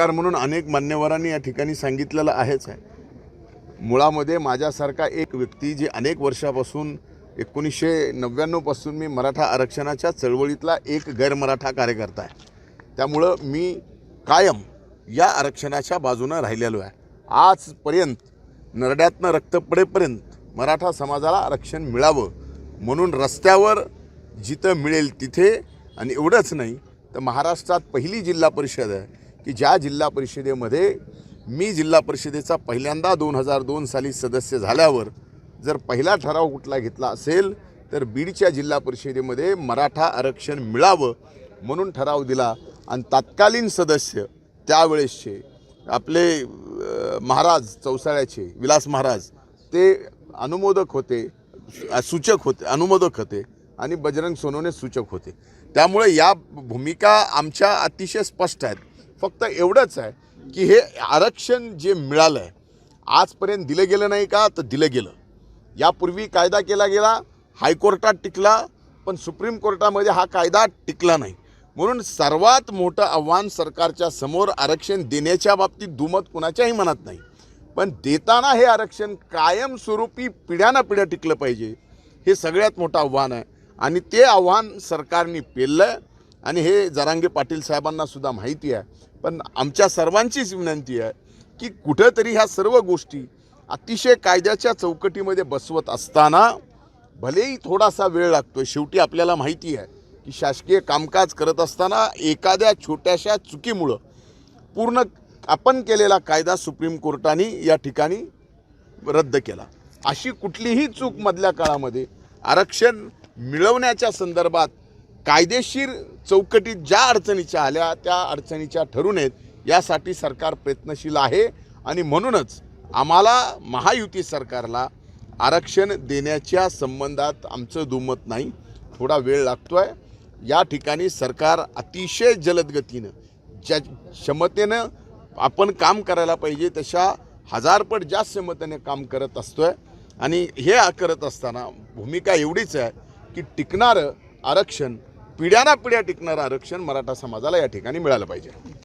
सरकार म्हणून अनेक मान्यवरांनी या ठिकाणी सांगितलेलं आहेच आहे. मुळामध्ये माझ्यासारखा एक व्यक्ती जी अनेक वर्षापासून एकोणीसशे नव्याण्णवपासून मी मराठा आरक्षणाच्या चळवळीतला एक गैरमराठा कार्यकर्ता आहे. त्यामुळं मी कायम या आरक्षणाच्या बाजूनं राहिलेलो आहे. आजपर्यंत नरड्यातनं रक्त पडेपर्यंत मराठा समाजाला आरक्षण मिळावं म्हणून रस्त्यावर जिथं मिळेल तिथे आणि एवढंच नाही तर महाराष्ट्रात पहिली जिल्हा परिषद आहे. की ज्या जिल्हा परिषदेमध्ये मी जिल्हा परिषदेचा पहिल्यांदा दोन हजार दोन साली सदस्य झाल्यावर जर पहिला ठराव कुठला घेतला असेल तर बीडच्या जिल्हा परिषदेमध्ये मराठा आरक्षण मिळावं म्हणून ठराव दिला. आणि तत्कालीन सदस्य त्यावेळेसचे आपले महाराज चौसाळ्याचे विलास महाराज ते अनुमोदक होते सूचक होते अनुमोदक होते आणि बजरंग सोनवणे सूचक होते. त्यामुळे या भूमिका आमच्या अतिशय स्पष्ट आहेत. फक्त एवढंच आहे की हे आरक्षण जे मिळालं आहे आजपर्यंत दिलं गेलं नाही का तर दिलं गेलं. यापूर्वी कायदा केला गेला हायकोर्टात टिकला पण सुप्रीम कोर्टामध्ये हा कायदा टिकला नाही. म्हणून सर्वात मोठं आव्हान सरकारच्या समोर आरक्षण देण्याच्या बाबतीत दुमत कुणाच्याही मनात नाही. पण देताना हे आरक्षण कायमस्वरूपी पिढ्यानं पिढ्या टिकलं पाहिजे हे सगळ्यात मोठं आव्हान आहे. आणि ते आव्हान सरकारने पेललं आहे आणि हे जरांगे पाटील साहेबांना सुद्धा माहिती आहे. पण आमच्या सर्वांचीच विनंती आहे की कुठंतरी ह्या सर्व गोष्टी अतिशय कायद्याच्या चौकटीमध्ये बसवत असताना भलेही थोडासा वेळ लागतोय शेवटी आपल्याला माहिती आहे की शासकीय कामकाज करत असताना एखाद्या छोट्याशा चुकीमुळं पूर्ण आपण केलेला कायदा सुप्रीम कोर्टाने या ठिकाणी रद्द केला. अशी कुठलीही चूक मधल्या काळामध्ये आरक्षण मिळवण्याच्या संदर्भात कायदेशीर चौकटीत ज्या अडचणीच्या आल्या त्या अडचणीच्या ठरू नयेत यासाठी सरकार प्रयत्नशील आहे. आणि म्हणूनच आम्हाला महायुती सरकारला आरक्षण देण्याच्या संबंधात आमचं दुमत नाही. थोडा वेळ लागतो आहे या ठिकाणी सरकार अतिशय जलद गतीनं ज्या क्षमतेनं आपण काम करायला पाहिजे तशा हजारपट जास्त क्षमतेने काम करत असतो आहे आणि हे करत असताना भूमिका एवढीच आहे की टिकणारं आरक्षण पिढ्याना पिढ्या टिकणारं आरक्षण मराठा समाजाला या ठिकाणी मिळालं पाहिजे.